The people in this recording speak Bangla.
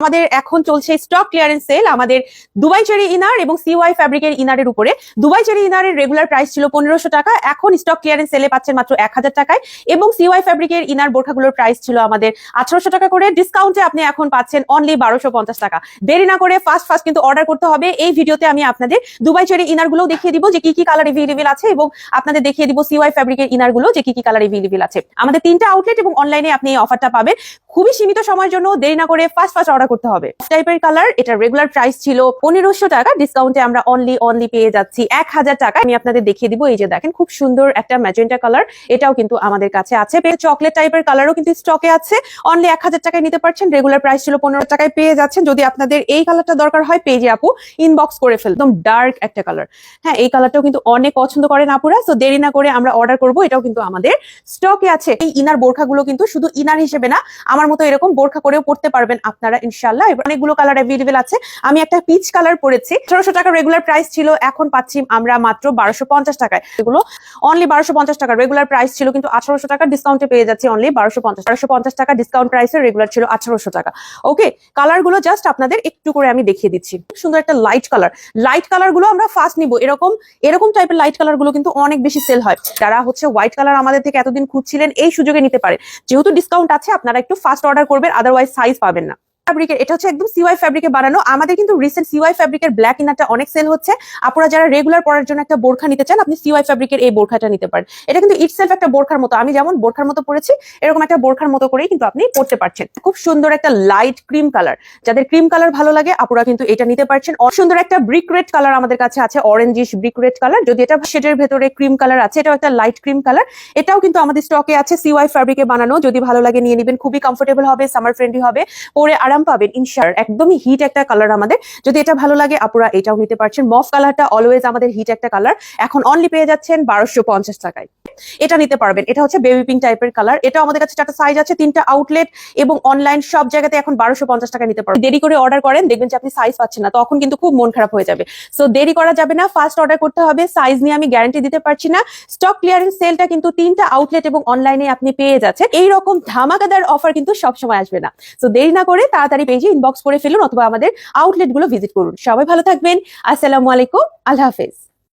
আমাদের এখন চলছে স্টক ক্লিয়ারেন্স সেল আমাদের দুবাই চেরি ইনার এবং সিওয়াই ফ্যাব্রিকের ইনারের উপরে। দুবাই চেরি ইনারের রেগুলার প্রাইস ছিল পনেরোশো টাকা, এখন স্টক ক্লিয়ারেন্স সেলে পাচ্ছেন মাত্র এক হাজার টাকায়। এবং সিওয়াই ফ্যাব্রিকের ইনার বোরখাগুলোর প্রাইস ছিল আমাদের আঠারোশো টাকা করে। ডিসকাউন্টে আপনি এখন পাচ্ছেন অনলি বারোশো পঞ্চাশ টাকা। দেরি না করে ফার্স্ট ফার্স্ট কিন্তু অর্ডার করতে হবে। এই ভিডিওতে আমি আপনাদের দুবাই চেরি ইনারগুলো দেখিয়ে দিব যে কি কি কালার এভেলেবেল আছে এবং আপনাদের দেখিয়ে দিব সিওয়াই ফ্যাব্রিকের ইনারগুলো যে কি কি কালার এভেলেবেল আছে। আমাদের তিনটা আউটলেট এবং অনলাইনে আপনি এই অফারটা পাবেন। খুবই সীমিত সময়ের জন্য দেরি না করে ফার্স্ট ফার্স্ট অর্ডার করতে হবে। টাইপের কালার এটা রেগুলার প্রাইস ছিল পনেরোশো টাকা। ডিসকাউন্টে আমরা অনলি অনলি পেয়ে যাচ্ছি এক হাজার টাকা। আমি আপনাদের দেখিয়ে দিব, এই যে দেখেন, খুব সুন্দর একটা ম্যাজেন্টা কালার এটাও কিন্তু আমাদের কাছে আছে। চকলেট টাইপের কালারও কিন্তু স্টকে আছে। অনলি এক হাজার টাকায় নিতে পারছেন। রেগুলার প্রাইস ছিল পনেরো টাকায় পেয়ে যাচ্ছেন। যদি আপনাদের এই কালারটা দরকার হয় পেজে আপু ইনবক্স করে ফেল একদম ডার্ক একটা কালার হ্যাঁ এই কালারটাও কিন্তু অনেক পছন্দ করেন আপুরা তো দেরি না করে আমরা অর্ডার করব। এটাও কিন্তু আমাদের স্টকে আছে। এই ইনার বোরখাগুলো কিন্তু শুধু ইনার হিসেবে না, আমার মতো এরকম বোরখা করেও পড়তে পারবেন আপনারা ইনশাল্লাহ অনেকগুলো কালার অ্যাভেলেবেল আছে। আমি একটা পিচ কালার পরেছি। আঠারোশো টাকা রেগুলার প্রাইস ছিল, এখন পাচ্ছি আমরা মাত্র বারোশো পঞ্চাশ টাকায়। এগুলো অনলি বারোশো পঞ্চাশ টাকা রেগুলার প্রাইস ছিল, কিন্তু আঠারোশো টাকা ডিসকাউন্টে পেয়ে যাচ্ছি অনলি বারোশো পঞ্চাশ। বারোশো পঞ্চাশ টাকা ডিসকাউন্ট প্রাইসে রেগুলার ছিল আঠারোশো টাকা। ওকে কালারগুলো জাস্ট আপনাদের একটু করে আমি দেখিয়ে দিচ্ছি। সুন্দর একটা লাইট কালার লাইট কালারগুলো আমরা ফার্স্ট নিব। এরকম এরকম টাইপের লাইট কালারগুলো কিন্তু অনেক বেশি সেল হয়। যারা হচ্ছে হোয়াইট কালার আমাদের থেকে এতদিন খুঁজছিলেন, এই সুযোগে নিতে পারে। যেহেতু ডিসকাউন্ট আছে, আপনারা একটু ফাস্ট অর্ডার করবেন আদারওয়াইজ সাইজ পাবেন না। ফ্যাব্রিকের এটা হচ্ছে একদম সিওয়াই ফ্যাব্রিকে বানানো। আমাদের কিন্তু রিসেন্ট সিওয়াই ফ্যাব্রিকের ব্ল্যাক ইনারটা অনেক সেল হচ্ছে। আপনারা যারা রেগুলার পরার জন্য একটা বোরখা নিতে চান, আপনি সিওয়াই ফ্যাব্রিকের এই বোরখাটা নিতে পারেন। এটা কিন্তু ইটসেলফ একটা বোরখার মতো। আমি যেমন বোরখার মতো পরেছি, এরকম একটা বোরখার মতো করেই কিন্তু আপনি পড়তে পারছেন। খুব সুন্দর একটা লাইট ক্রিম কালার যাদের ক্রিম কালার ভালো লাগে, আপুরা কিন্তু এটা নিতে পারছেন। সুন্দর একটা ব্রিক রেড কালার আমাদের কাছে আছে অরেঞ্জিশ ব্রিক রেড কালার যদি এটা শেডের ভেতরে ক্রিম কালার আছে, এটাও একটা লাইট ক্রিম কালার এটাও কিন্তু আমাদের স্টকে আছে সিওয়াই ফ্যাব্রিকে বানানো। যদি ভালো লাগে, নিয়ে নেবেন। খুবই কমফোর্টেবল হবে সামার ফ্রেন্ডলি হবে। পরে আরাম পাবেন ইনশার একদমই হিট একটা কালার আমাদের। যদি এটা ভালো লাগে, আপুরা এটাও নিতে পারছেন। মফ কালারটা অলওয়েজ আমাদের হিট একটা কালার এখন অনলি পেয়ে যাচ্ছেন বারোশো পঞ্চাশ টাকায়। এটা নিতে পারবেন। এটা হচ্ছে বেবি পিঙ্ক টাইপের কালার এটা আমাদের কাছে চারটা সাইজ আছে, তিনটা আউটলেট এবং অনলাইন সব জায়গাতে এখন বারোশো পঞ্চাশ টাকা নিতে পারবেন। দেরি করে অর্ডার করেন, দেখবেন যে আপনি সাইজ পাচ্ছেন না, তখন কিন্তু খুব মন খারাপ হয়ে যাবে। সো দেরি করা যাবে না। ফার্স্ট অর্ডার করতে হবে। সাইজ নিয়ে আমি গ্যারান্টি দিতে পারছি না। স্টক ক্লিয়ারেন্স সেলটা কিন্তু তিনটা আউটলেট এবং অনলাইনে আপনি পেয়ে যাচ্ছেন। এইরকম ধামাকাদার অফার কিন্তু সবসময় আসবে না। সো দেরি না করে তাড়াতাড়ি পেজে ইনবক্স করে ফেলুন অথবা আমাদের আউটলেটগুলো ভিজিট করুন। সবাই ভালো থাকবেন। আসসালামু আলাইকুম। আল্লাহ হাফেজ।